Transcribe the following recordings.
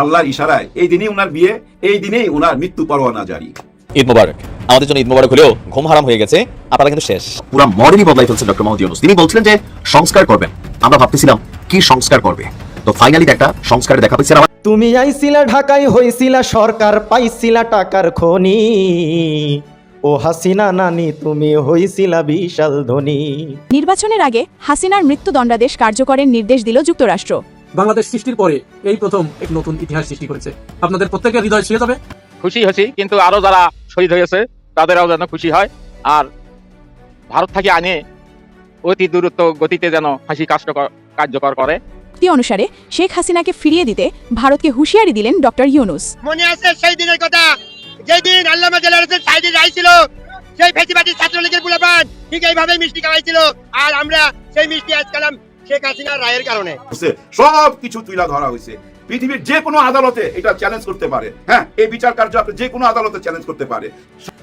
আল্লাহর ইশারায়। এই দিনেই উনার বিয়ে এই দিনেই উনার মৃত্যু পরোয়ানা জারি। ঈদ মোবারক। আমাদের জন্য ঈদ মোবারক হলেও ঘুম হারাম হয়ে গেছে আপনারা কিন্তু শেষ। পুরো মডেলই বদলাই ফেলছে ডক্টর মোহাম্মদ ইউনুস। তিনি বলছিলেন যে সংস্কার করবেন। আমরা ভাবতেছিলাম কি সংস্কার করবে? তো ফাইনালি একটা সংস্কারে দেখা পেয়েছে আমার তুমি আইছিলা ঢাকায় হইছিলা সরকার পাইছিলা টাকার খনি। ও হাসিনা নানি তুমি হইছিলা বিশাল ধনী। নির্বাচনের আগে হাসিনার মৃত্যুদণ্ডাদেশ কার্যকরের নির্দেশ দিল যুক্তরাষ্ট্র। বাংলাদেশ সৃষ্টির পরে এই প্রথম এক নতুন ইতিহাস সৃষ্টি করেছে। আপনাদের প্রত্যেকের হৃদয় ছুঁয়ে যাবে। খুশি হয়েছি কিন্তু আরও যারা শহীদ হয়েছে তাদেরও যেন খুশি হয়। আর ভারত থেকে আনে অতি দূরত্ব গতিতে যেন ফাঁসি কার্যকর কার্যকর করে। চুক্তি অনুসারে শেখ হাসিনাকে ফিরিয়ে দিতে ভারতকে হুঁশিয়ারি দিলেন ডক্টর ইউনুস। মনে আছে সেই দিনের কথা? যেদিন আল্লামা জেলার হোসেন সাইদি রায় ছিল সেই ফেসিবাদী ছাত্রলীগের গুলাবান ঠিক এইভাবে মিষ্টি খাওয়াইছিল। আর আমরা সেই মিষ্টি আজ কালাম শেখ হাসিনা রায়ের কারণে। সব কিছু তুইলা ধরা হয়েছে। পৃথিবীর যে কোনো আদালতে এটা চ্যালেঞ্জ করতে পারে। হ্যাঁ এই বিচার কার্য আপনি যে কোনো আদালতে চ্যালেঞ্জ করতে পারে।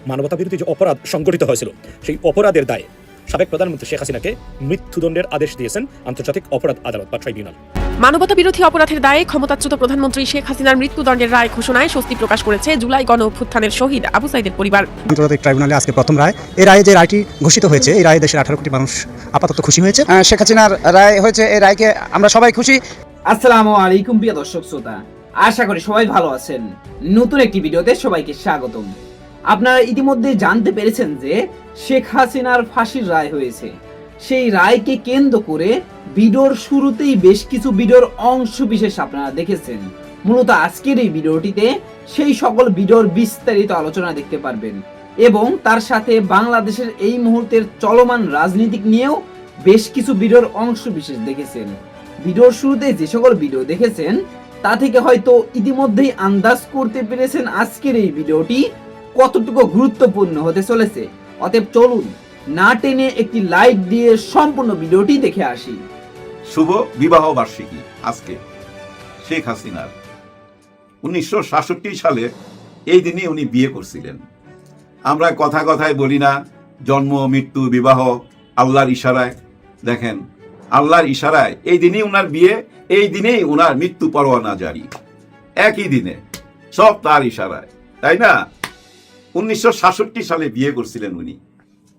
মানবতা বিরোধী যে অপরাধ সংগঠিত হয়েছিল সেই অপরাধের দায়ে সাবেক প্রধানমন্ত্রী শেখ হাসিনাকে মৃত্যুদণ্ডের আদেশ দিয়েছেন আন্তর্জাতিক অপরাধ আদালত বা ট্রাইব্যুনাল। মানবতা বিরোধী অপরাধের দায়ে ক্ষমতাচ্যুত প্রধানমন্ত্রী শেখ হাসিনার মৃত্যুদণ্ডের রায় ঘোষণায় স্বস্তি প্রকাশ করেছে জুলাই গণ অভ্যুত্থানের শহীদ আবু সাইদের পরিবার। আন্তর্জাতিক ট্রাইব্যুনালে আজকে প্রথম রায়। এই রায়ে যে রায়টি ঘোষিত হয়েছে এই রায়ে দেশের আঠারো কোটি মানুষ আপাতত খুশি হয়েছে। শেখ হাসিনার রায় হয়েছে এই রায়কে আমরা সবাই খুশি। আসসালামু আলাইকুম প্রিয় দর্শক শ্রোতা আশা করি সবাই ভালো আছেন। নতুন একটি ভিডিওতে সবাইকে স্বাগতম। আপনারা ইতিমধ্যে জানতে পেরেছেন যে শেখ হাসিনার ফাঁসির রায় হয়েছে। সেই রায়কে কেন্দ্র করে ভিডিওর শুরুতেই বেশ কিছু ভিডিওর অংশ বিশেষ আপনারা দেখেছেন। মূলত আজকের এই ভিডিওটিতে সেই সকল ভিডিওর বিস্তারিত আলোচনা দেখতে পারবেন এবং তার সাথে বাংলাদেশের এই মুহূর্তের চলমান রাজনীতিক নিয়েও বেশ কিছু ভিডিওর অংশ বিশেষ দেখেছেন। ভিডিওর শুরুতে যে সকল ভিডিও দেখেছেন, তা থেকে হয়তো ইতিমধ্যেই আন্দাজ করতে পেরেছেন আজকের এই ভিডিওটি কতটুকু গুরুত্বপূর্ণ হতে চলেছে। অতএব চলুন না টেনে একটি লাইক দিয়ে সম্পূর্ণ ভিডিওটি দেখে আসি। শুভ বিবাহ বার্ষিকী আজকে শেখ হাসিনার। উনিশশো সাতষট্টি সালে এই দিনে উনি বিয়ে করছিলেন। আমরা কথা কথায় বলি না, জন্ম, মৃত্যু, বিবাহ, আল্লাহর ইশারায়। দেখেন, আল্লাহর ইশারায় এই দিনেই উনার বিয়ে, এই দিনেই উনার মৃত্যু পরোয়ানা জারি। একই দিনে, সব তার ইশারায়, তাই না? উনিশশো সাতষট্টি সালে বিয়ে করছিলেন উনি।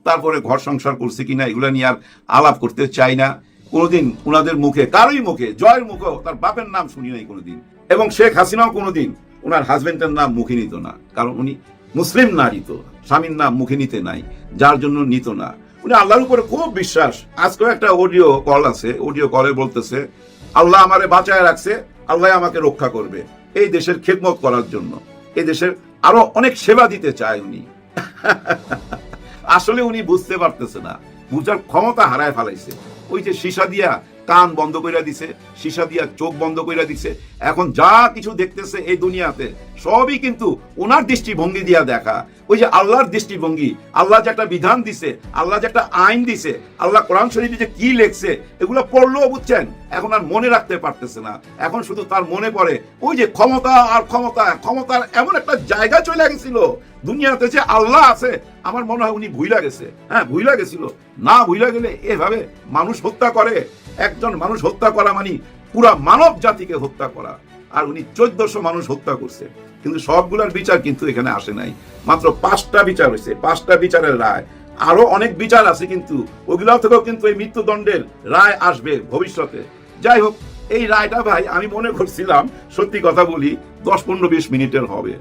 তারপরে ঘর সংসার করছে কিনা এগুলো নিয়ে আর আলাপ করতে চাই না। কোনোদিন উনাদের মুখে, কারোই মুখে, জয়ের মুখেও তার বাপের নাম শুনি নাই কোনোদিন। এবং শেখ হাসিনাও কোনোদিন ওনার হাজবেন্ডের নাম মুখে নিত না। কারণ উনি মুসলিম নারী তো, স্বামীর নাম মুখে নিতে নাই, যার জন্য নিত না। উনি আল্লাহর উপরে খুব বিশ্বাস। আজকেও একটা অডিও কল আছে অডিও কলে বলতেছে, আল্লাহ আমারে বাঁচায় রাখছে, আল্লাহ আমাকে রক্ষা করবে। এই দেশের খেদমত করার জন্য। এই দেশের আরও অনেক সেবা দিতে চায় উনি। আসলে উনি বুঝতে পারতেছে না। বুঝার ক্ষমতা হারায় ফেলাইছে। ওই যে সীসা দিয়া কান বন্ধ কইরা দিছে, সীসা দিয়া চোখ বন্ধ কইরা দিছে। এখন যা কিছু দেখতেছে এই দুনিয়াতে, সবই কিন্তু ওনার দৃষ্টিভঙ্গি দিয়া দেখা। ওই যে আল্লাহর দৃষ্টিভঙ্গি, আল্লাহ যে একটা বিধান দিছে, আল্লাহ যে একটা আইন দিছে, আল্লাহ কোরআন শরীফে যে কি লেখছে, এগুলো পড়লেও বুঝছেন, এখন আর মনে রাখতে পারতেছে না। এখন শুধু তার মনে পড়ে, ওই যে ক্ষমতা আর ক্ষমতা, ক্ষমতার এমন একটা জায়গা চলে গেছিল। দুনিয়াতে যে আল্লাহ আছে, আমার মনে হয় উনি ভুইলা গেছে। হ্যাঁ ভুইলা গেছিল। না ভুইলা গেলে এভাবে মানুষ হত্যা করে। একজন মানুষ হত্যা করা মানে পুরা মানব জাতিকে হত্যা করা। আর উনি চোদ্দশো মানুষ হত্যা করছে। কিন্তু সবগুলার বিচার কিন্তু এখানে আসে নাই। মাত্র পাঁচটা বিচার হয়েছে। পাঁচটা বিচারের রায়। আরও অনেক বিচার আছে কিন্তু ওগুলা থেকেও কিন্তু এই মৃত্যুদণ্ডের রায় আসবে ভবিষ্যতে। যাই হোক, এই রায়টা ভাই আমি মনে করছিলাম, সত্যি কথা বলি, দশ পনেরো বিশ মিনিটের হবে।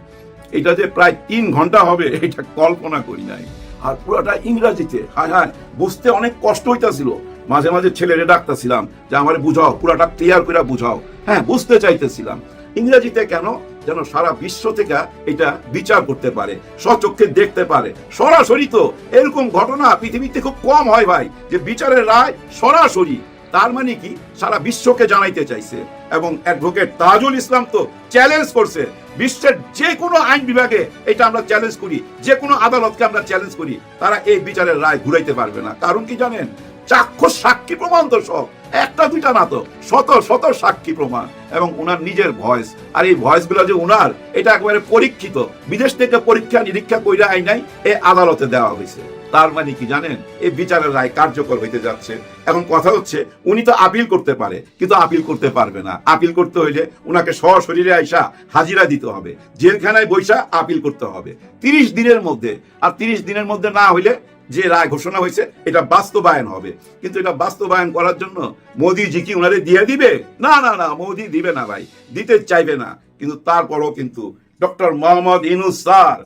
এটা যে প্রায় তিন ঘণ্টা হবে, এটা কল্পনা করি নাই। আর পুরোটা ইংরাজিতে হ্যাঁ হ্যাঁ বুঝতে অনেক কষ্ট হইতাছিল। মাঝে মাঝে ছেলেরে ডাকতেছিলাম যে আমারে বুঝাও, পুরাটা ক্লিয়ার করে বুঝাও। হ্যাঁ বুঝতে চাইতেছিলাম। ইংরেজিতে কেন যেন সারা বিশ্ব থেকে এটা বিচার করতে পারে সচক্ষে দেখতে পারে। সরাসরি তো এরকম ঘটনা পৃথিবীতে খুব কম হয় ভাই, যে বিচারের রায় সরাসরি। তার মানে কি? সারা বিশ্বকে জানাইতে চাইছে। এবং অ্যাডভোকেট তাজুল ইসলাম তো চ্যালেঞ্জ করছে। বিশ্বের যে কোনো আইন বিভাগে এটা আমরা চ্যালেঞ্জ করি যে কোনো আদালতকে আমরা চ্যালেঞ্জ করি। তারা এই বিচারের রায় ঘুরাইতে পারবে না। কারণ কি জানেন? চাক্ষুষ সাক্ষী প্রমাণ তো সব। একটা দুইটা না তো। শত শত সাক্ষী প্রমাণ। এবং ওনার নিজের ভয়েস আর এই ভয়েসগুলো যে ওনার এটা একেবারে পরীক্ষিত। বিদেশ থেকে পরীক্ষা নিরীক্ষা কইরা আই নাই, এ আদালতে দেওয়া হয়েছে তার মানে কি জানেন? এই বিচারের রায় কার্যকর হইতে যাচ্ছে। এখন কথা হচ্ছে, উনি তো আপিল করতে পারে, কিন্তু আপিল করতে পারবে না। আপিল করতে হইলে উনাকে সশরীরে আইসা হাজিরা দিতে হবে। জেলখানায় বৈশা আপিল করতে হবে। তিরিশ দিনের মধ্যে। আর তিরিশ দিনের মধ্যে না হইলে যে রায় ঘোষণা হয়েছে, এটা বাস্তবায়ন হবে। কিন্তু এটা বাস্তবায়ন করার জন্য মোদিজি কি ওনারে দিয়ে দিবে? না না না, মোদি দিবে না ভাই, দিতে চাইবে না। কিন্তু তারপরও কিন্তু ডক্টর মোহাম্মদ ইনুস স্যার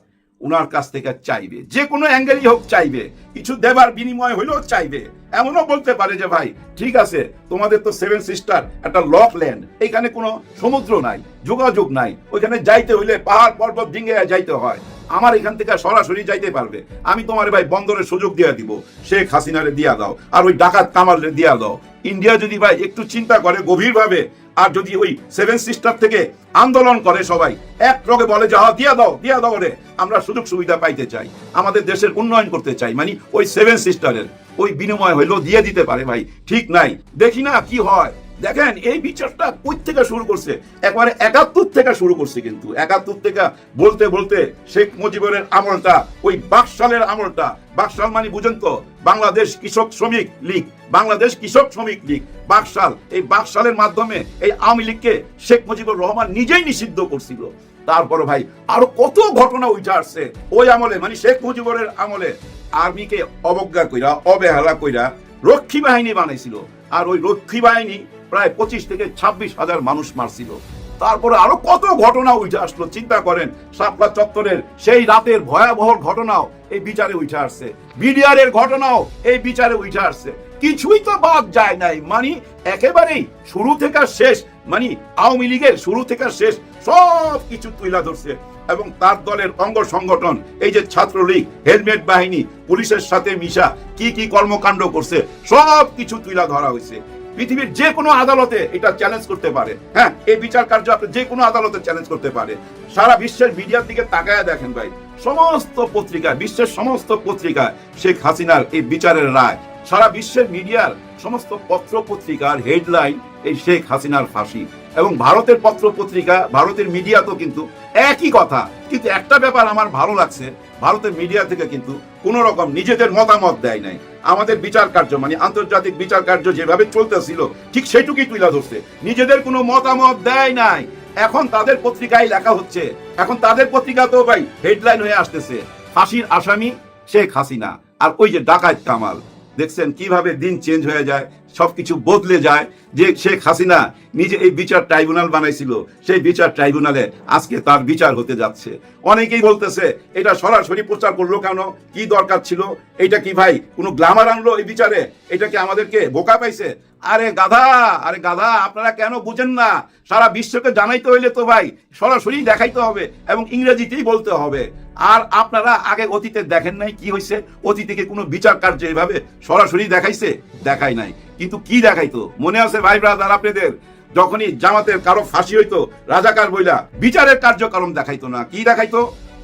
উনার কাছ থেকে চাইবে। যে কোনো অ্যাঙ্গেলই হোক চাইবে, কিছু দেবার বিনিময় হইলেও চাইবে। এমনও বলতে পারে যে, ভাই, ঠিক আছে, তোমাদের তো সেভেন সিস্টার, একটা লক ল্যান্ড এখানে কোনো সমুদ্র নাই, যোগাযোগ নাই, ওইখানে যাইতে হইলে পাহাড় পর্বত ডিঙ্গে যাইতে হয়। আমার এখান থেকে সরাসরি যাইতে পারবে। আমি তোমার ভাই বন্দরের সুযোগ দিয়ে দিব। শেখ হাসিনারে দিয়া দাও। আর ওই ডাকাত কামালে দিয়া দাও। ইন্ডিয়া যদি ভাই একটু চিন্তা করে গভীরভাবে, আর যদি ওই সেভেন সিস্টার থেকে আন্দোলন করে সবাই, এক রোগে বলে যে দিয়া দাও দিয়া দাও রে। আমরা সুযোগ সুবিধা পাইতে চাই। আমাদের দেশের উন্নয়ন করতে চাই। মানে ওই সেভেন সিস্টারের ওই বিনিময় হইলেও দিয়ে দিতে পারে ভাই। ঠিক নাই। দেখি না কি হয়। দেখেন, এই বিচারটা কই থেকে শুরু করছে? একবারে একাত্তর থেকে শুরু করছে কিন্তু। একাত্তর থেকে বলতে বলতে শেখ মুজিবের আমলটা, ওই বাকশালের আমলটা। বাকশাল মানে বুঝেন তো, বাংলাদেশ কৃষক শ্রমিক লীগ, বাংলাদেশ কৃষক শ্রমিক লীগ। বাকশাল, এই বাকশালের মাধ্যমে এই আওয়ামী লীগকে শেখ মুজিবুর রহমান নিজেই নিষিদ্ধ করছিল। তারপরে ভাই, আরও কত ঘটনা উঠে আসছে, ওই আমলে মানে শেখ মুজিবুরের আমলে আর্মিকে অবজ্ঞা কইরা, অবহেলা কইরা রক্ষী বাহিনী বানাইছিল। আর ওই রক্ষী বাহিনী প্রায় পঁচিশ থেকে ছাব্বিশ হাজার মানুষ মারছিল। তারপরে আরও কত ঘটনা উঠে আসলো, চিন্তা করেন, শাপলা চত্বরের সেই রাতের ভয়াবহ ঘটনাও এই বিচারে উঠে আসছে। বিডিআরের ঘটনাও এই বিচারে উঠে আসছে। কিছুই তো বাদ যায় নাই মানে একেবারেই শুরু থেকে শেষ মানে আওয়ামী লীগের শুরু থেকে শেষ সব কিছু তুইলা ধরছে। এবং তার দলের অঙ্গ সংগঠন, এই যে ছাত্রলীগ, হেলমেট বাহিনী, পুলিশের সাথে মিশা, কি কি কর্মকাণ্ড করছে, সব কিছু তুইলা ধরা হয়েছে। পৃথিবীর যে কোনো আদালতে এটা চ্যালেঞ্জ করতে পারে। হ্যাঁ এই বিচার কার্য আপনি যে কোনো আদালতে চ্যালেঞ্জ করতে পারে। সারা বিশ্বের মিডিয়ার দিকে তাকায় দেখেন ভাই, সমস্ত পত্রিকা বিশ্বের সমস্ত পত্রিকায় শেখ হাসিনার এই বিচারের রায়। সারা বিশ্বের মিডিয়ার সমস্ত পত্র পত্রিকার হেডলাইন এই শেখ হাসিনার ফাঁসি। এবং ভারতের পত্র পত্রিকা ভারতের মিডিয়া তো কিন্তু একই কথা। কিন্তু একটা ব্যাপার আমার ভালো লাগছে, ভারতের মিডিয়া থেকে কিন্তু কোন রকম নিজেদের মতামত দেয় নাই। আমাদের বিচার কার্য মানে আন্তর্জাতিক বিচার কার্য যেভাবে চলতেছিল, ঠিক সেটুকুই তুলে ধরছে। নিজেদের কোনো মতামত দেয় নাই। এখন তাদের পত্রিকায় লেখা হচ্ছে, এখন তাদের পত্রিকা তো ভাই হেডলাইন হয়ে আসতেছে, ফাঁসির আসামি শেখ হাসিনা। আর ওই যে ডাকাত কামাল, দেখছেন কীভাবে দিন চেঞ্জ হয়ে যায়? সবকিছু বদলে যায় যে শেখ হাসিনা নিজে এই বিচার ট্রাইব্যুনাল বানাইছিল। সেই বিচার ট্রাইব্যুনালে আজকে তার বিচার হতে যাচ্ছে। অনেকেই বলতেছে, এটা সরাসরি প্রচার করল কেন? কি দরকার ছিল? এটা কি ভাই, কোনো গ্লামার আনলো এই বিচারে? এটা কি আমাদেরকে বোকা পাইছে? আরে গাধা আরে গাধা, আপনারা কেন বুঝেন না? সারা বিশ্বকে জানাইতে হইলে তো ভাই, সরাসরি দেখাইতে হবে এবং ইংরেজিতেই বলতে হবে। আর আপনারা আগে অতীতে দেখেন নাই কি হয়েছে অতীতে কোনো বিচার কার্য এভাবে সরাসরি দেখাইছে? দেখাই নাই। কিন্তু কি দেখাইতো? মনে আছে ভাই ব্রাদার আপনাদের? যখনই জামাতের কারও ফাঁসি হইতো, রাজাকার বইলা বিচারের কার্যক্রম দেখাইতো না, কি দেখাইতো?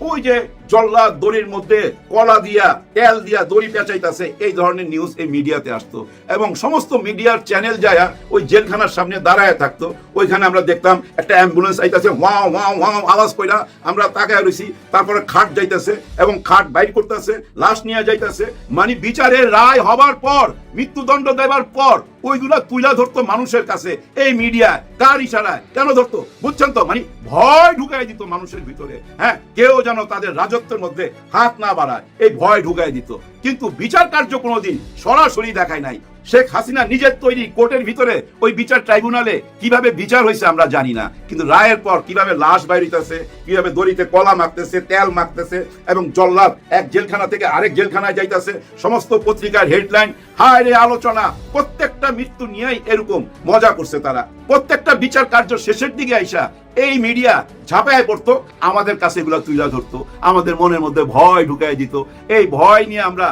ওই যে জল্লাদ দড়ির মধ্যে কলা দিয়া, তেল দিয়া দড়ি পেঁচাইতেছে, এই ধরনের নিউজ এই মিডিয়াতে আসতো। এবং সমস্ত মিডিয়ার চ্যানেল যায় ওই জেলখানার সামনে দাঁড়ায় থাকতো। ওইখানে আমরা দেখতাম, একটা অ্যাম্বুলেন্স আইতাছে, ওয়াও ওয়াও ওয়াও, আওয়াজ কইরা আমরা তাকায় রইছি। তারপরে খাট যাইতেছে এবং খাট বাইর করতেছে, লাশ নিয়ে যাইতেছে। মানে বিচারের রায় হবার পর, মৃত্যুদণ্ড দেবার পর, ওইগুলা তুইলা ধরতো মানুষের কাছে। এই মিডিয়া কার ইশারায়। কেন ধরতো? বুঝছেন তো? মানে ভয় ঢুকাই দিত মানুষের ভিতরে। হ্যাঁ কেউ যেন তাদের রাজত্বের মধ্যে হাত না বাড়ায়, এই ভয় ঢুকাই দিত। কিন্তু বিচার কার্য কোনোদিন সরাসরি দেখায় নাই। শেখ হাসিনা নিজের তৈরি কোর্টের ভিতরে ওই বিচার ট্রাইব্যুনালে কীভাবে বিচার হয়েছে আমরা জানি না। কিন্তু রায়ের পর কীভাবে লাশ বাইরিতেছে কীভাবে দড়িতে কলা মাখতেছে, তেল মাখতেছে এবং জল্লাদ এক জেলখানা থেকে আরেক জেলখানায় যাইতেছে, সমস্ত পত্রিকার হেডলাইন, হায় রে আলোচনা, প্রত্যেকটা মৃত্যু নিয়েই এরকম মজা করছে তারা। প্রত্যেকটা বিচার কার্য শেষের দিকে আইসা এই মিডিয়া ঝাঁপায় পড়তো, আমাদের কাছে এগুলো তুলে ধরতো, আমাদের মনের মধ্যে ভয় ঢুকাই দিত। এই ভয় নিয়ে আমরা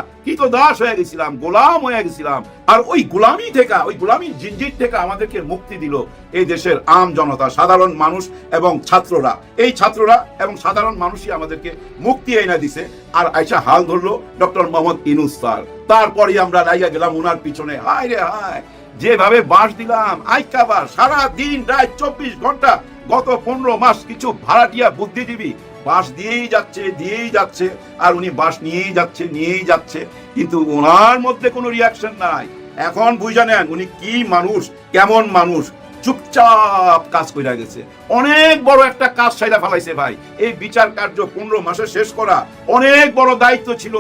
দাস হয়ে গেছিলাম, গোলাম হয়ে গেছিলাম। আর ওই গোলামি থেকে, ওই গোলামি জিনজির থেকে আমাদেরকে মুক্তি দিল এই দেশের আম জনতা, সাধারণ মানুষ এবং ছাত্ররা। এই ছাত্ররা এবং সাধারণ মানুষই আমাদেরকে মুক্তি এনে দিছে। আর আইসা হাল ধরলো ডক্টর মোহাম্মদ ইনুস স্যার। তারপরে আমরা লাইয়া গেলাম ওনার পিছনে। হায় রে হায়, যেভাবে বাস দিলাম আইকাবার সারা দিন রাত চব্বিশ ঘণ্টা, গত পনেরো মাস কিছু ভাড়াটিয়া বুদ্ধিজীবী বাস দিয়েই যাচ্ছে দিয়েই যাচ্ছে, আর উনি বাস নিয়েই যাচ্ছে নিয়েই যাচ্ছে। কিন্তু ওনার মধ্যে কোনো রিয়াকশন নাই। এখন বুঝে নেন উনি কি মানুষ, কেমন মানুষ। চুপচাপ কাজ কইরা গেছে। অনেক বড় একটা কাজ সাইরা ফেলাইছে ভাই। এই বিচার কার্য পনেরো মাসে শেষ করা অনেক বড় দায়িত্ব ছিল।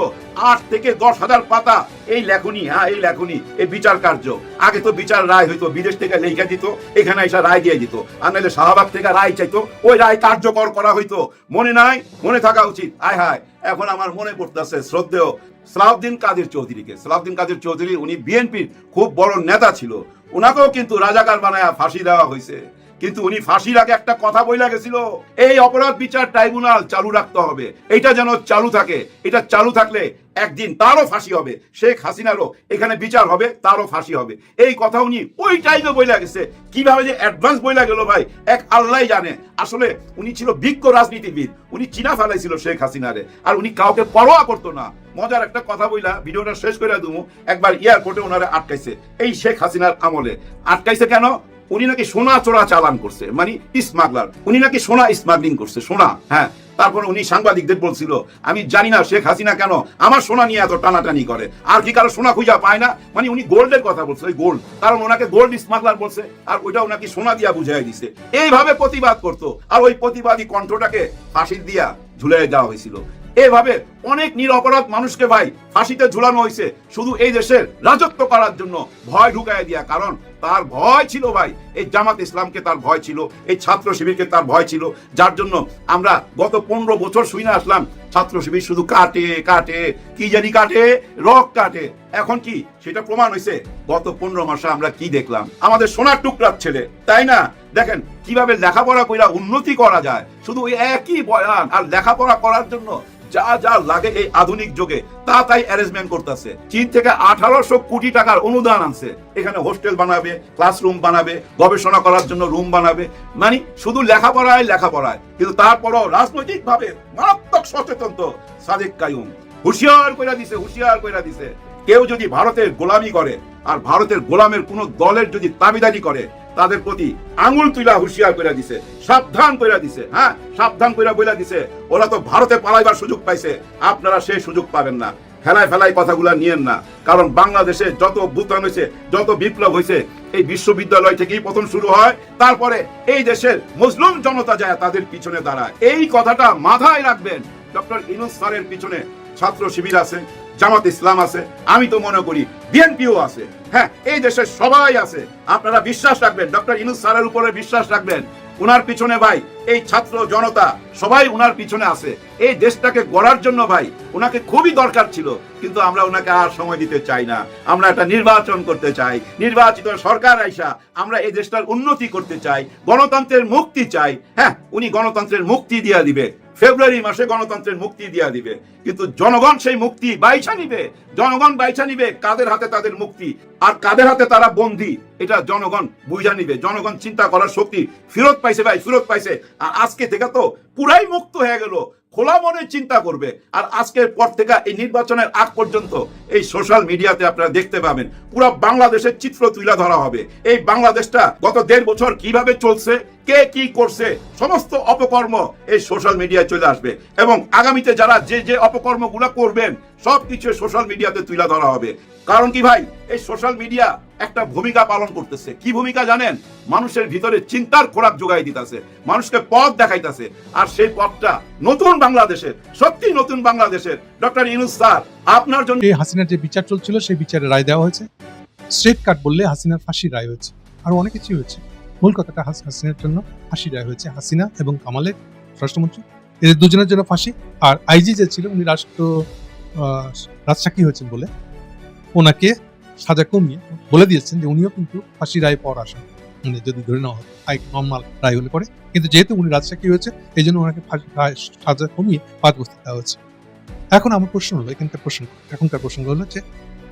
আট থেকে দশ হাজার পাতা। এই লেখনি হ্যাঁ এই লেখনি, এই বিচার কার্য। আগে তো বিচার রায় হইতো, বিদেশ থেকে লেখা দিত, এখানে এসে রায় দিয়ে দিত। আর নাহলে শাহবাগ থেকে রায় চাইতো, ওই রায় কার্যকর করা হইতো। মনে নাই? মনে থাকা উচিত। আয় হায়, এখন আমার মনে পড়তেছে, শ্রদ্ধেয় সালাউদ্দিন কাদের চৌধুরীকে। সালাউদ্দিন কাদের চৌধুরী, উনি বিএনপির খুব বড় নেতা ছিল। ওনাকেও কিন্তু রাজাকার বানায় ফাঁসি দেওয়া হয়েছে কিন্তু উনি ফাঁসির আগে একটা কথা বইলা গেছিল, এই অপরাধ বিচার ট্রাইব্যুনাল চালু রাখতে হবে। এটা যেন চালু থাকে। এটা চালু থাকলে একদিন তারও ফাঁসি হবে। শেখ হাসিনারও এখানে বিচার হবে, তারও ফাঁসি হবে। এই কথা উনি ওই টাইমে বইলা গেছে। কীভাবে যে অ্যাডভান্স বইলা গেল ভাই, এক আল্লাহ জানে। আসলে উনি ছিল বিজ্ঞ রাজনীতিবিদ। উনি চিনা ফেলাইছিল শেখ হাসিনারে। আর উনি কাউকে পরোয়া করতো না। মজার একটা কথা বইলা, ভিডিওটা শেষ করে দেবো একবার এয়ারপোর্টে ওনারা আটকাইছে। এই শেখ হাসিনার আমলে। আটকাইছে কেন? উনি নাকি সোনা চোরা চালান করছে। মানে স্মাগলার। উনি নাকি সোনা স্মাগলিং করছে। সোনা হ্যাঁ। তারপর উনি সাংবাদিকদের বলছিল, আমি জানি না শেখ হাসিনা কেন আমার সোনা নিয়ে এত টানাটানি করে। আর কি কারও সোনা খুঁজা পায় না? মানে উনি গোল্ডের কথা বলছে ওই গোল্ড। কারণ ওনাকে গোল্ড স্মাগলার বলছে, আর ওইটা ওনাকে সোনা দিয়া বুঝাই দিছে। এইভাবে প্রতিবাদ করতো। আর ওই প্রতিবাদী কণ্ঠটাকে ফাঁসির দিয়া ঝুলে দেওয়া হয়েছিল। এভাবে অনেক নিরপরাধ মানুষকে ভাই ফাঁসিতে ঝুলানো হয়েছে। শুধু এই দেশের রাজত্ব করার জন্য ভয় ঢুকাই দিয়া, কারণ তার ভয় ছিল ভাই, এই জামাত ইসলামকে তার ভয় ছিল, এই ছাত্র শিবিরকে তার ভয় ছিল, যার জন্য আমরা গত পনেরো বছর শুনে আসলাম, ছাত্র শিবির শুধু কাটে কাটে, কি জানি কাটে, রক কাটে। এখন কি সেটা প্রমাণ হয়েছে? গত পনেরো মাসে আমরা কি দেখলাম? আমাদের সোনার টুকরার ছেলে, তাই না? দেখেন কীভাবে লেখাপড়া কইরা উন্নতি করা যায়। শুধু একই বয়ান আর লেখাপড়া করার জন্য যা যা লাগে এই আধুনিক যুগে, তা তাই অ্যারেঞ্জমেন্ট করতেছে। চীন থেকে আঠারোশো কোটি টাকার অনুদান আনছে। এখানে হোস্টেল বানাবে ক্লাসরুম বানাবে, গবেষণা করার জন্য রুম বানাবে। মানে শুধু লেখাপড়ায় লেখাপড়ায়। কিন্তু তারপরও রাজনৈতিক ভাবে মারাত্মক সচেতন তো সাদেক কায়ুম। হুঁশিয়ার কইরা দিছে, হুঁশিয়ার কইরা দিছে। কেউ যদি ভারতের গোলামি করে আর ভারতের গোলামের কোন দলের যদি দাবিদারি করে, তাদের প্রতি আঙুল তুলা হুঁশিয়ার করে দিছে, সাবধান করে দিছে হ্যাঁ? সাবধান করে বইলা দিছে, ওরা তো ভারতে পালাইবার সুযোগ পাইছে, আপনারা সেই সুযোগ পাবেন না। ফেলায় ফেলায় কথাগুলা নিয়েন না, কারণ বাংলাদেশে যত বুতান হয়েছে যত বিপ্লব হয়েছে এই বিশ্ববিদ্যালয় থেকেই প্রথম শুরু হয়, তারপরে এই দেশের মুসলিম জনতা যায় তাদের পিছনে দাঁড়ায়। এই কথাটা মাথায় রাখবেন। ডক্টর ইনুস স্যারের পিছনে ছাত্র শিবির আছে জামাত ইসলাম আছে, আমি তো মনে করি বিএনপিও আছে। হ্যাঁ এই দেশের সবাই আছে। আপনারা বিশ্বাস রাখবেন, ডক্টর ইনুস স্যারের উপরে বিশ্বাস রাখবেন। উনার পিছনে ভাই, এই ছাত্র জনতা, সবাই উনার পিছনে আছে। এই দেশটাকে গড়ার জন্য ভাই ওনাকে খুবই দরকার ছিল, কিন্তু আমরা ওনাকে আর সময় দিতে চাই না। আমরা একটা নির্বাচন করতে চাই। নির্বাচিত সরকার আইসা আমরা এই দেশটার উন্নতি করতে চাই, গণতন্ত্রের মুক্তি চাই। হ্যাঁ উনি গণতন্ত্রের মুক্তি দিয়া দিবে ফেব্রুয়ারি মাসে গণতন্ত্রের মুক্তি দিয়া দিবে। কিন্তু জনগণ সেই মুক্তি বাইছা নিবে। জনগণ বাইছা নিবে কাদের হাতে তাদের মুক্তি। আর কাদের হাতে তারা বন্দী, এটা জনগণ বুঝা নিবে। জনগণ চিন্তা করার শক্তি ফেরত পাইছে ভাই, ফেরত পাইছে। আর আজকে থেকে তো পুরাই মুক্ত হয়ে গেল। খোলা মনে চিন্তা করবে। আর আজকের পর থেকে এই নির্বাচনের আগ পর্যন্ত এই সোশ্যাল মিডিয়াতে আপনারা দেখতে পাবেন। পুরো বাংলাদেশের চিত্র তুলে ধরা হবে। এই বাংলাদেশটা গত দেড় বছর কীভাবে চলছে কে কি করছে, সমস্ত অপকর্ম এই সোশ্যাল মিডিয়ায় চলে আসবে। এবং আগামীতে যারা যে যে অপকর্মগুলো করবেন সব কিছু সোশ্যাল মিডিয়াতে তুলে ধরা হবে। কারণ কি ভাই, এই সোশ্যাল মিডিয়া একটা ভূমিকা পালন করতেছে। কি ভূমিকা জানেন? মানুষের ভিতরে চিন্তার খোরাক যোগাই দিতেছে, মানুষকে পথ দেখাইতেছে। আর সেই পথটা নতুন বাংলাদেশের সত্যি নতুন বাংলাদেশের। ডক্টর ইনুস স্যার, আপনার জন্য হাসিনার যে বিচার চলছিল, সেই বিচারে রায় দেওয়া হয়েছে। স্ট্রেট কাট বললে হাসিনার ফাঁসি রায় হয়েছে। আর অনেক কিছুই হয়েছে। মূল কথাটা হাস হাসিনার জন্য ফাঁসি রায় হয়েছে। হাসিনা এবং কামালের স্বরাষ্ট্রমন্ত্রী। এদের দুজনের জন্য ফাঁসি। আর আইজি যে ছিল উনি রাষ্ট্র রাজসাক্ষী হয়েছেন বলে ওনাকে সাজা কমিয়ে বলে দিয়েছেন যে উনিও কিন্তু ফাঁসি রায় পাওয়ার আশা। মানে যদি ধরে নেওয়া হয়, আই নর্মাল রায় হলে পরে। কিন্তু যেহেতু উনি রাজসাক্ষী হয়েছে, এই জন্য ওনাকে সাজা কমিয়ে পাঁচ বছর দেওয়া হয়েছে। এখন আমার প্রশ্ন হলো, এখানকার প্রশ্ন, এখনকার প্রশ্ন হলো যে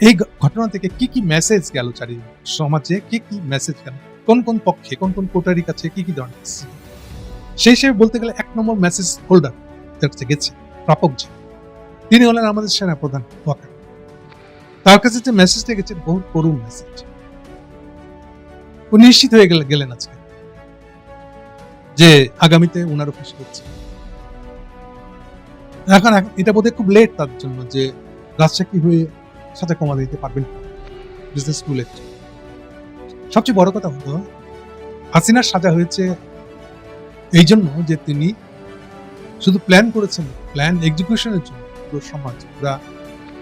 এই ঘটনা থেকে কি কি মেসেজ গেল চারি সমাজে কি কি মেসেজ গেল? কোন কোন পক্ষে, কোন কোন কোটারির কাছে কি কি ধরনের সেই হিসেবে বলতে গেলে এক নম্বর মেসেজ হোল্ডার যার কাছে গেছে, প্রাপক যে তিনি হলেন আমাদের সেনা প্রধান তার কাছে যে মেসেজটা গেছে, বহু করুণ মেসেজ উনি নিশ্চিত হয়ে গেলে- গেলেন আজকে। যে আগামীতে ওনার ফাঁসি হচ্ছে এখন এটা বোধহয় খুব লেট তার জন্য যে রাজশাহী হয়ে সাথে কমা দিতে পারবেন বিজনেস টু লেট সবচেয়ে বড় কথা হলো, হাসিনার সাজা হয়েছে এই জন্য যে তিনি শুধু প্ল্যান করেছেন প্ল্যান এক্সিকিউশনের জন্য পুরো সমাজ, পুরা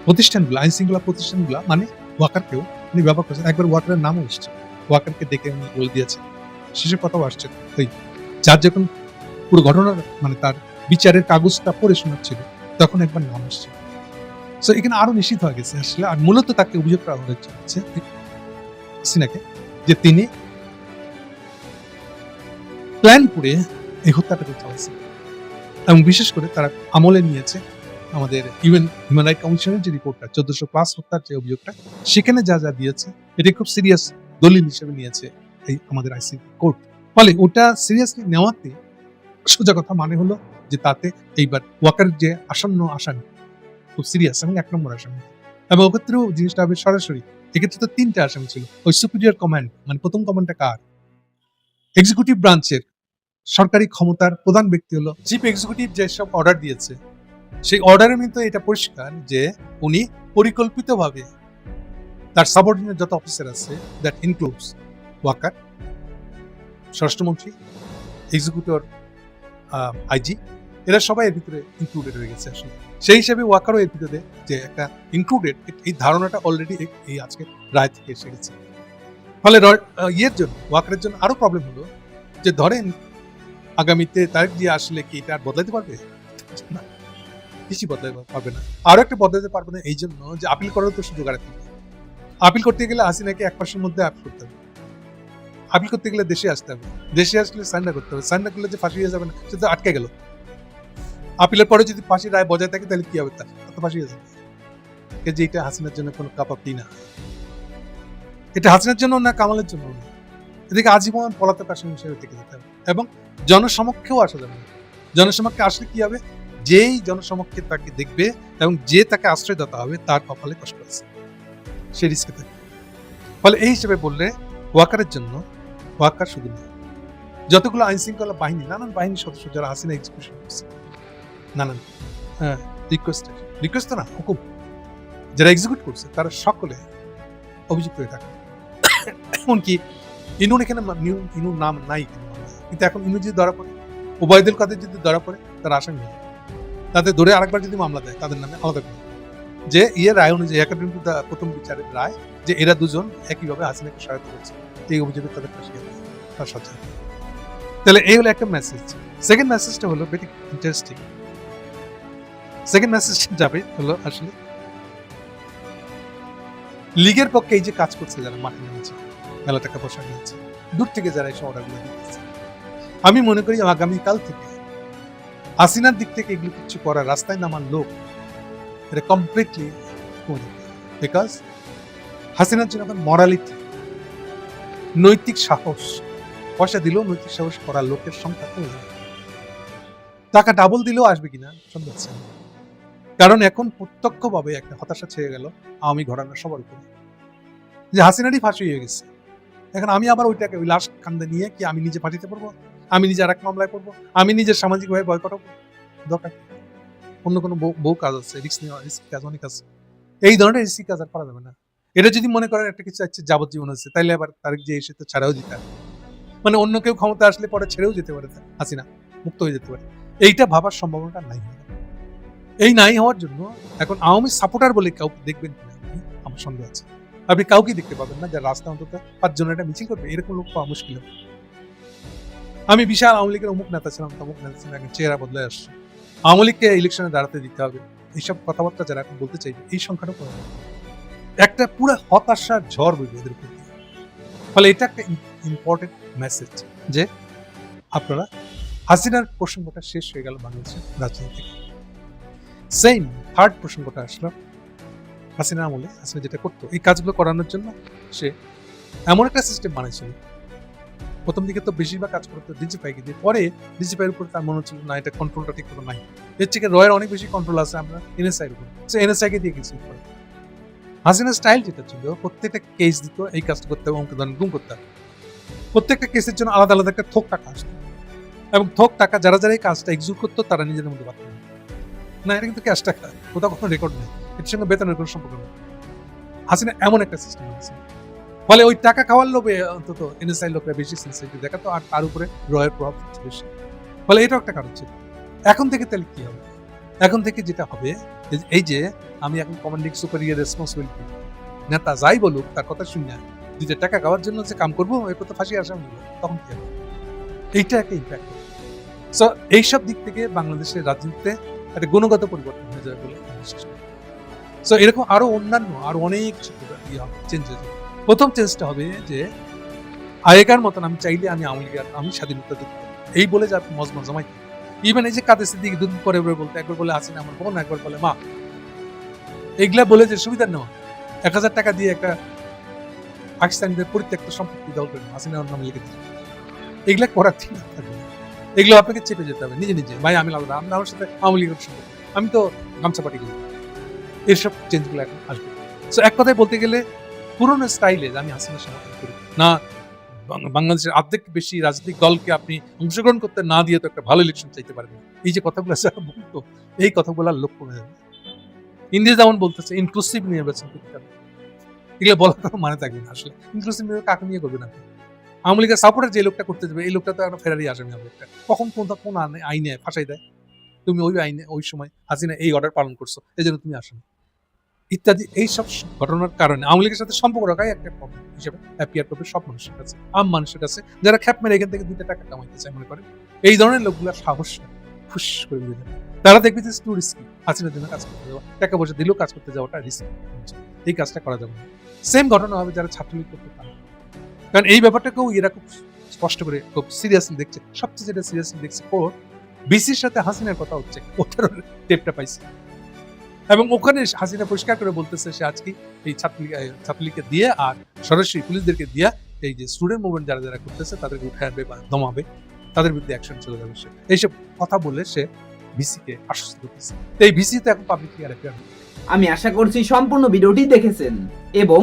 প্রতিষ্ঠানগুলো, আইন শৃঙ্খলা প্রতিষ্ঠানগুলো মানে ওয়াকারকেও উনি ব্যবহার করেছেন। একবার ওয়াকারের নামও এসছে। ওয়াকারকে ডেকে উনি বলে দিয়েছেন। শেষের কথাও আসছে। তাই যার যখন পুরো ঘটনার মানে তার বিচারের কাগজটা পড়ে শোনাচ্ছিল, তখন একবার নাম আসছে সো এখানে আরও নিশ্চিত হয়ে গেছে আসলে। আর মূলত তাকে অভিযোগ করা হয়েছে সিনাকে যে তিনি প্ল্যান করে এই হত্যাটাকে চালাচ্ছে এবং বিশেষ করে তারা আমলে নিয়েছে আমাদের ইউএন হিউম্যান রাইট কমিশনের যে রিপোর্টটা চোদ্দশো প্লাস হত্যার যে অভিযোগটা, সেখানে যা যা দিয়েছে, এটা খুব সিরিয়াস দলিল হিসেবে নিয়েছে এই আমাদের আইসি কোর্ট ফলে ওটা সিরিয়াসলি নেওয়াতে সোজা কথা মানে হলো যে তাতে এইবার ওয়াকার যে আসন্ন আসামি, খুব সিরিয়াস এবং এক নম্বর আসামি। এবং ওক্ষেত্রেও জিনিসটা হবে সরাসরি এক্ষেত্রে তো তিনটা আসামি ছিল। ওই সুপিরিয়র কমান্ড মানে প্রথম কমান্ডটা কার? এক্সিকিউটিভ ব্রাঞ্চের সরকারি ক্ষমতার প্রধান ব্যক্তি হলো চিফ এক্সিকিউটিভ যেসব অর্ডার দিয়েছে। সেই অর্ডারের মধ্যে এটা পরিষ্কার যে উনি পরিকল্পিতভাবে তার সাবঅর্ডিনেট যত অফিসার আছে দ্যাট ইনক্লুডস ওয়াকার, স্বরাষ্ট্রমন্ত্রী এক্সিকিউটিভ আইজি এরা সবাই এর ভিতরে ইনক্লুডেড হয়ে গেছে আসলে। সেই হিসেবে ওয়াকারও এর ভিতরে যে একটা ইনক্লুডেড এই ধারণাটা অলরেডি এই আজকে রায় থেকে এসে গেছে। ফলে ইয়ের জন্য, ওয়াকারের জন্য আরও প্রবলেম হলো যে ধরেন আগামীতে তারিখ দিয়ে আসলে কি এটা আর বদলাতে পারবে? না, কিছুই বদলাতে পারবে না। আরও একটা বদলাতে পারবে না এই জন্য যে আপিল করার তো সুযোগ আর আপিল করতে গেলে হাসিনাকে এক মাসের মধ্যে আপিল করতে হবে। আপিল করতে গেলে দেশে আসতে হবে। দেশে আসলে সারেন্ডার করতে হবে। সারেন্ডার করলে যে ফাঁসি হয়ে যাবে না, সে তো আটকে গেল। আপিলের পরে যদি ফাঁসি রায় বজায় থাকে, তাহলে কি হবে? তার তো ফাঁসি কে যে এটা হাসিনার জন্য কোনো কাপ আপি না এটা হাসিনার জন্য না, কামালের জন্য না। এদিকে আজীবন পলাতক আসামি হিসেবে থেকে যেতে হবে। এবং জনসমক্ষেও আসা যাবে না। জনসমক্ষে আসলে কি হবে? যেই জনসমক্ষে তাকে দেখবে এবং যে তাকে আশ্রয় আশ্রয়দাতা হবে, তার কপালে কষ্ট আছে। সে রিস্কে থাকে। ফলে এই হিসেবে বললে, ওয়াকারের জন্য ওয়াকার শুধু না যতগুলো আইন শৃঙ্খলা বাহিনী, নানান বাহিনীর সদস্য যারা হাসিনা এক্সিকিউশন করছে নানান। হ্যাঁ। রিকোয়েস্ট রিকোয়েস্ট না হুকুম। যারা এক্সিকিউট করছে তারা সকলে অভিযুক্ত হয়ে থাকে। এমনকি ইনুন এখানে ইনুর নাম নাই কিন্তু এখন ইনু যদি ধরা পড়ে ওবায়দুল কাদের যদি ধরা পড়ে তার আসামি হবে তাদের ধরে আরেকবার যদি মামলা দেয় তাদের নামে আলাদা করে। যে ইয়ে রায় অনুযায়ী একাডেমি প্রথম বিচারের রায় যে এরা দুজন একইভাবে হাসিনাকে সহায়তা করছে এই অভিযোগে তাদের ফাঁসি তার সাথে তাহলে এই হলো একটা মেসেজ সেকেন্ড মেসেজটা হলো ভেরি ইন্টারেস্টিং সেকেন্ড মেসেজটা যাবে হলো আসলে লিগের পক্ষে এই যে কাজ করছে যারা মাঠে নেমেছে মেলা টাকা পয়সা নিয়েছে, দূর থেকে যারা এই অর্ডারগুলো দিতেছে। আমি মনে করি আগামীকাল থেকে হাসিনার দিক থেকে এগুলো কিছু করার রাস্তায় নামার লোক এটা কমপ্লিটলি কমে বিকজ হাসিনার জন্য এখন মরালিটি নৈতিক সাহস, পয়সা দিলেও নৈতিক সাহস করার লোকের সংখ্যা কমে যাবে। টাকা ডাবল দিলেও আসবে কিনা, সন্দেহ। কারণ এখন প্রত্যক্ষভাবে একটা হতাশা ছেড়ে গেল আওয়ামী ঘরানার সবার উপরে। যে হাসিনারই ফাঁসি হয়ে গেছে। এখন আমি আবার ওইটাকে ওই লাশ কান্দে নিয়ে কি আমি নিজে ফাঁসিতে পড়ব? আমি নিজে আর এক মামলায় পড়ব? আমি নিজের সামাজিকভাবে পাঠাবো দরকার অন্য কোনো বউ কাজ আছে রিস্ক নেওয়া রিস্ক কাজ, অনেক আছে। এই ধরনের রিস্কি কাজ আর করা যাবে না। এটা যদি মনে করেন একটা কিছু আছে, যাবজ্জীবন আছে তাইলে আবার তারিখ যে এসে তো ছাড়াও দিতে হবে মানে অন্য কেউ ক্ষমতা আসলে পরে ছেড়েও যেতে পারে হাসিনা, মুক্ত হয়ে যেতে পারে। এইটা ভাবার সম্ভাবনাটা নাই। এই নাই হওয়ার জন্য এখন আওয়ামী সাপোর্টার বলে কাউকে দেখবেন আমার সন্দেহ আছে। আপনি কাউকে দেখতে পাবেন না, যার রাস্তা অন্তত পাঁচজন একটা মিছিল করবে, এরকম লোক পাওয়া মুশকিল হবে। আমি বিশাল আওয়ামী লীগের অমুক নেতা ছিলাম, তমুক নেতা ছিলাম এখন চেহারা বদলে আসছে। আওয়ামী লীগকে ইলেকশনে দাঁড়াতে দিতে হবে। এইসব কথাবার্তা যারা এখন বলতে চাইবে, এই সংখ্যাটা কমে একটা পুরো হতাশার ঝড় বইবে এদের উপর। ফলে এটা একটা ইম্পর্টেন্ট মেসেজ যে আপনারা হাসিনার প্রসঙ্গটা শেষ হয়ে গেল বাংলাদেশের রাজনীতি থেকে সেম থার্ড প্রসঙ্গটা আসলো? হাসিনা আমলে হাসিনা যেটা করতো, এই কাজগুলো করানোর জন্য সে এমন একটা সিস্টেম বানিয়েছিল। প্রথম দিকে তো বেশিরভাগ কাজ করতো ডিজিপাইকে দিয়ে, পরে ডিজিপাইয়ের উপর তার মনে হচ্ছিল, না, এটা কন্ট্রোলটা ঠিক করে নাই। এর থেকে রয়ের অনেক বেশি কন্ট্রোল আছে আমরা এনএসআই এর উপর। সে এনএসআইকে দিয়ে কিছু করে হাসিনার স্টাইল যেটা ছিল, প্রত্যেকটা কেস দিত, এই কাজটা করতে হবে ধরনের গুম করতে হবে। প্রত্যেকটা কেসের জন্য আলাদা আলাদা একটা থোক টাকা আসতো। এবং থোক টাকা, যারা যারা এই কাজটা এক্সিকিউট করতো, তারা নিজেদের মধ্যে পাঠাতো না, এটা কিন্তু ক্যাশ টাকা। কোথাও কোনো রেকর্ড নেই। এর সঙ্গে বেতনের কোনো সম্পর্ক নেই। হাসিনা এমন একটা সিস্টেম আছে ফলে ওই টাকা খাওয়ার লোভে অন্তত এনএসআই লোকরা বেশি সেন্সিটিভ দেখাতো আর তার উপরে রয়ের প্রভাব বেশি। ফলে এটাও একটা কারণ ছিল। এখন থেকে তাহলে কি হবে? এখন থেকে যেটা হবে, এই- যে আমি এখন কমান্ডিং সুপারিয়ার রেসপন্সিবিলিটি নেতা যাই বলুক, তার কথা শুনে দুইটা টাকা খাওয়ার জন্য যে কাম করব, এরপর তো ফাঁসি আসামি তখন কি হবে? এইটা একটা ইম্প্যাক্ট সো এইসব দিক থেকে বাংলাদেশের রাজনীতিতে একটা গুণগত পরিবর্তন হয়ে যাবে বলে সো এরকম আরও অন্যান্য, আরও অনেক চেঞ্জ যাবে প্রথম চেঞ্জটা হবে যে, আগেকার মতন আমি চাইলে আমি আওয়ামী আমি স্বাধীনতা দিতে এই বলে যে আপনি মজমা জমাই ইভেন এই যে কাদের সিদ্দিকি দুদিন পরে পরে বলতে, একবার বলে আসেন আমার বোন, একবার বলে মা। এগুলা বলে যে সুবিধা নেওয়া। এক হাজার টাকা দিয়ে একটা পাকিস্তানিদের পরিত্যক্ত সম্পত্তি দল করে হাসিনা নামে লিখে দিচ্ছে এগুলা করার ঠিক থাকবে। এগুলো আপনাকে চেপে যেতে হবে, নিজে নিজে। ভাই, আমি আলাদা, আমি আমার সাথে আওয়ামী লীগের সম্পর্ক আমি তো গামছা পাটি করি এসব চেঞ্জগুলো এখন আসবে। সো এক কথায় বলতে গেলে, পুরোনো স্টাইলে আমি হাসিনার সমর্থন করি, না বাংলাদেশের অর্ধেক বেশি রাজনৈতিক দলকে আপনি অংশগ্রহণ করতে না দিয়ে তো একটা ভালো ইলেকশন চাইতে পারবেন। এই যে কথাগুলো যারা বলতো এই কথাগুলো আর লোক কমে যাবে ইন্ডিয়া যেমন বলতেছে ইনক্লুসিভ নির্বাচন করতে হবে। এগুলো বলার কোনো মানে থাকবে না, আসলে। ইনক্লুসিভ নির্বাচন কাকে নিয়ে করবেন আপনি? আওয়ামী লীগের সাপোর্টার যে লোকটা করতে যাবে এই লোকটা তো একটা ফেরারি আসামি হবে একটা কখন কোন কোন আইনে- ফাঁসাই দেয়? তুমি ওই আইনে ওই সময় হাসিনা এই অর্ডার পালন করছ, এই জন্য তুমি আসামি ইত্যাদি, এই সব ঘটনার কারণে আওয়ামী লীগের সাথে সম্পর্ক রাখাই একটা প্রবলেম হিসেবে অ্যাপিয়ার করবে সব মানুষের কাছে, আম মানুষের কাছে। যারা খ্যাপ মেরে এখান থেকে দুইটা টাকা কামাইতে চায়, মনে করে এই ধরনের লোকগুলো সাহস ফুস করে দেবে। তারা দেখবে যে টু রিস্কি হাসিনার জন্য কাজ করতে যাওয়া, টাকা পয়সা দিলেও কাজ করতে যাওয়াটা রিস্কি এই কাজটা করা যাবে না। সেম ঘটনা হবে যারা ছাত্রলীগ করতে পারে। কারণ এই ব্যাপারটাকেও এরা খুব স্পষ্ট করে, খুব সিরিয়াসলি দেখছে। সবচেয়ে যেটা সিরিয়াসলি দেখছে কোর্ট বিসির সাথে হাসিনার কথা হচ্ছে, ওটার টেপটা পাইছে। এবং ওখানে হাসিনা পরিষ্কার করে বলতেছে সে আজকে এই ছাত্রলীগ এই ছাত্রলীগকে দিয়ে আর সরাসরি পুলিশদেরকে দিয়ে এই যে স্টুডেন্ট মুভমেন্ট যারা যারা করতেছে তাদেরকে উঠে আনবে বা দমাবে, তাদের বিরুদ্ধে অ্যাকশন চলে যাবে সে। এইসব কথা বলে সে ভিসিকে আশ্বস্ত করতেছে। এই ভিসি তো এখন পাবলিক আমি আশা করছি সম্পূর্ণ ভিডিওটি দেখেছেন এবং